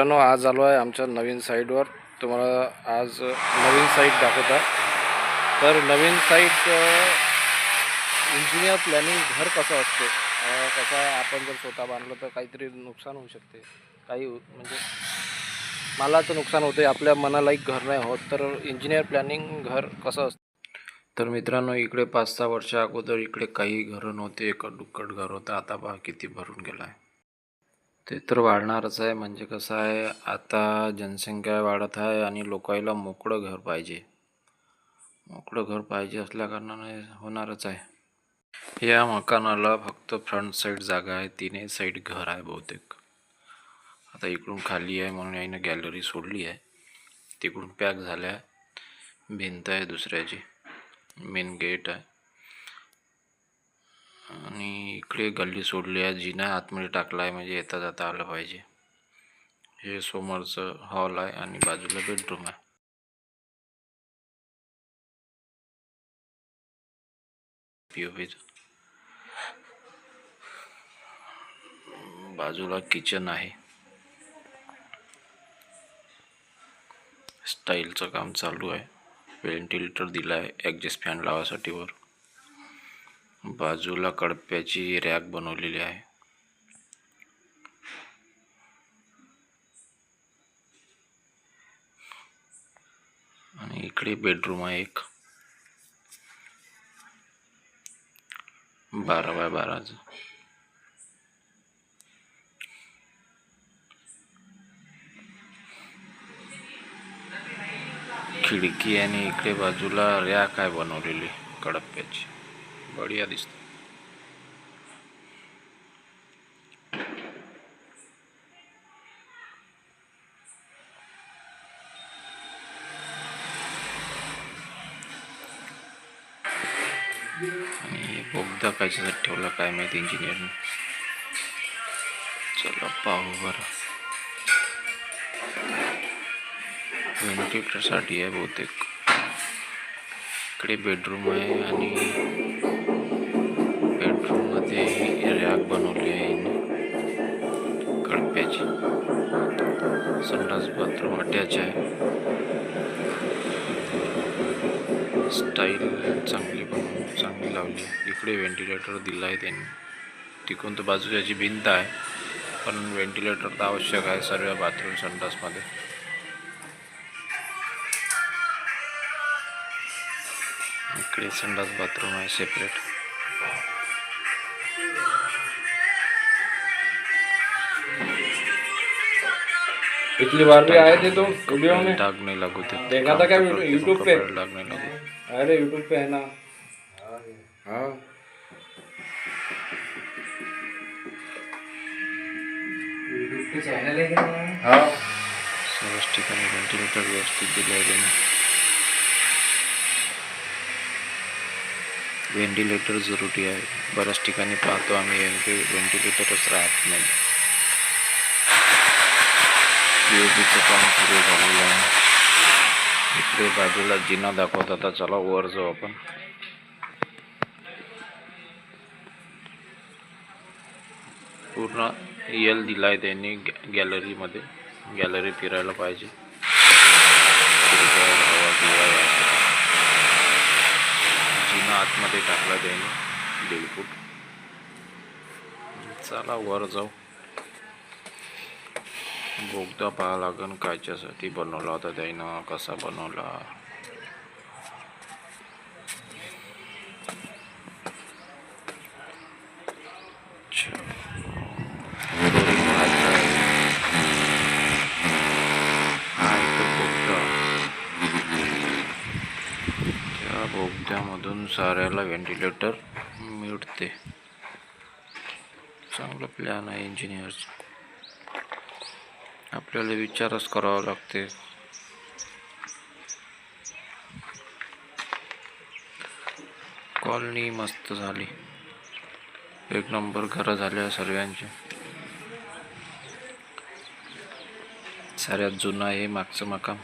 मित्रांनो आज आलो आहे आमच्या नवीन साईटवर. तुम्हाला आज नवीन साईट दाखवता. तर नवीन साईट इंजिनियर प्लॅनिंग घर कसं असते? कसं आहे? आपण जर स्वतः बांधलं तर काहीतरी नुकसान होऊ शकते. काही म्हणजे मालाचं नुकसान होते. आपल्या मनालायक घर नाही होत. तर इंजिनियर प्लॅनिंग घर कसं असतं? तर मित्रांनो इकडे पाच सहा वर्षा अगोदर इकडे काही घरं नव्हते. एकट दुक्कट घर होतं. आता पहा किती भरून गेलं आहे ते तर वाढणारच आहे. म्हणजे कसं आहे आता जनसंख्या वाढत आहे आणि लोकायला मोकळं घर पाहिजे. मोकळं घर पाहिजे असल्याकारणाने होणारच आहे. या मकानाला फक्त फ्रंट साईड जागा आहे तिने साईड घर आहे बहुतेक. आता इकडून खाली आहे म्हणून यानं गॅलरी सोडली आहे. तिकडून पॅक झाल्या आहे भिंत आहे दुसऱ्याची. मेन गेट आहे. आणि इकडे गल्ली सोडली आहे. जिना आतमध्ये टाकला आहे म्हणजे येता जाता आलं पाहिजे. हे समोरचं हॉल आहे आणि बाजूला बेडरूम आहे. पी ओ बाजूला किचन आहे. स्टाईलचं काम चालू आहे. व्हेंटिलेटर दिला आहे ॲडजस्ट फॅन लावासाठी वर. बाजूला कडप्याची रॅक बनवलेली आहे. आणि इकडे बेडरूम आहे एक. बारा बाय बाराचं खिडकी आणि इकडे बाजूला रॅक आहे बनवलेली कडप्प्याची बढिया दिसते आणि बोगदा कायच्यासाठी ठेवला काय माहिती इंजिनियरने चला पाहू बरं. व्हेंटिलेटरसाठी आहे बहुतेक. इकडे बेडरूम आहे आणि मी रॅक बनवली आहे कळप्याची. संडास बाथरूम अटॅच आहे. स्टाईल चांगली बनवून चांगली लावली. आहे इकडे व्हेंटिलेटर दिला आहे त्यांनी. तिकडून तर बाजूची भिंत आहे. पण व्हेंटिलेटर तर आवश्यक आहे सर्व बाथरूम संडासमध्ये. इकडे संडास बाथरूम आहे सेपरेट पिछली बार भी आए थे तो वीडियो में डाग नहीं लागू थे। देखा था क्या यूट्यूब पे? डाग नहीं लागू अरे यूट्यूब पे है ना। हाँ। हाँ सर्वच ठिकाणी व्हेंटिलेटर व्यवस्थित दिले आहे त्यांनी व्हेंटिलेटर जरुरी आहे बऱ्याच ठिकाणी पाहतो आम्ही व्हेंटिलेटरच राहत नाही पीओपीचं काम सुरू झालेलं आहे. इकडे बाजूला जिना दाखवत आता चला वर जाऊ आपण. पूर्ण यल दिला आहे त्यांनी गॅ गॅलरीमध्ये गॅलरी फिरायला पाहिजे. जिना आतमध्ये टाकला त्यांनी. दीड फूट चला वर जाऊ. बोगदा पाहा लागन कायच्यासाठी बनवला होता त्यानं कसा बनवला? त्या बोगद्यामधून साऱ्याला व्हेंटिलेटर मिळते. चांगलं प्लॅन आहे इंजिनियरचं आपल्याला विचारच करावा लागते. कॉलनी मस्त झाली. एक नंबर घरं झाल्या सर्वांचे. साऱ्यात जुना आहे मागचं मकाम